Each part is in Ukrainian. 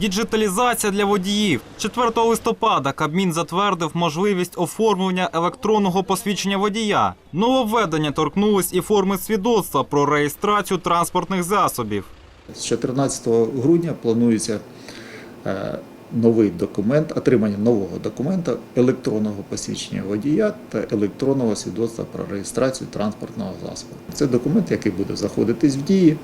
Діджиталізація для водіїв. 4 листопада Кабмін затвердив можливість оформлення електронного посвідчення водія. Нововведення торкнулись і форми свідоцтва про реєстрацію транспортних засобів. З 14 грудня планується е, новий документ, отримання нового документа електронного посвідчення водія та електронного свідоцтва про реєстрацію транспортного засобу. Це документ, який буде заходитись в дії.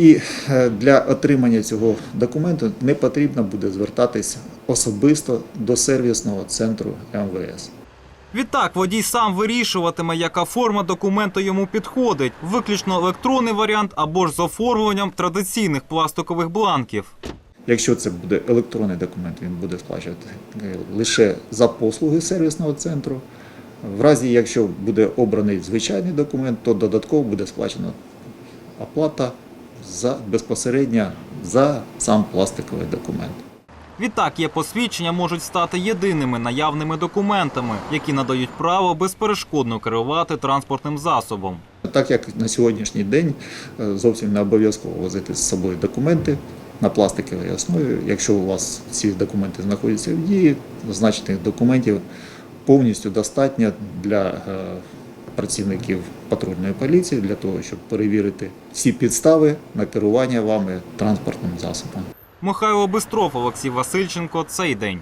І е, для отримання цього документу не потрібно буде звертатись особисто до сервісного центру МВС. Відтак водій сам вирішуватиме, яка форма документу йому підходить, виключно електронний варіант або ж з оформленням традиційних пластикових бланків. Якщо це буде електронний документ, він буде сплачувати е, лише за послуги сервісного центру. В разі, якщо буде обраний звичайний документ, то додатково буде сплачена оплата за, безпосередньо за сам пластиковий документ. Відтак є посвідчення можуть стати єдиними наявними документами, які надають право безперешкодно керувати транспортним засобом. Так як на сьогоднішній день е, зовсім не обов'язково возити з собою документи на пластиковій основі. Якщо у вас ці документи знаходяться в дії, зазначених документів повністю достатньо для е, працівників патрульної поліції для того, щоб перевірити всі підстави на керування вами транспортним засобом. Михайло Бистров, Олексій Васильченко. Цей день.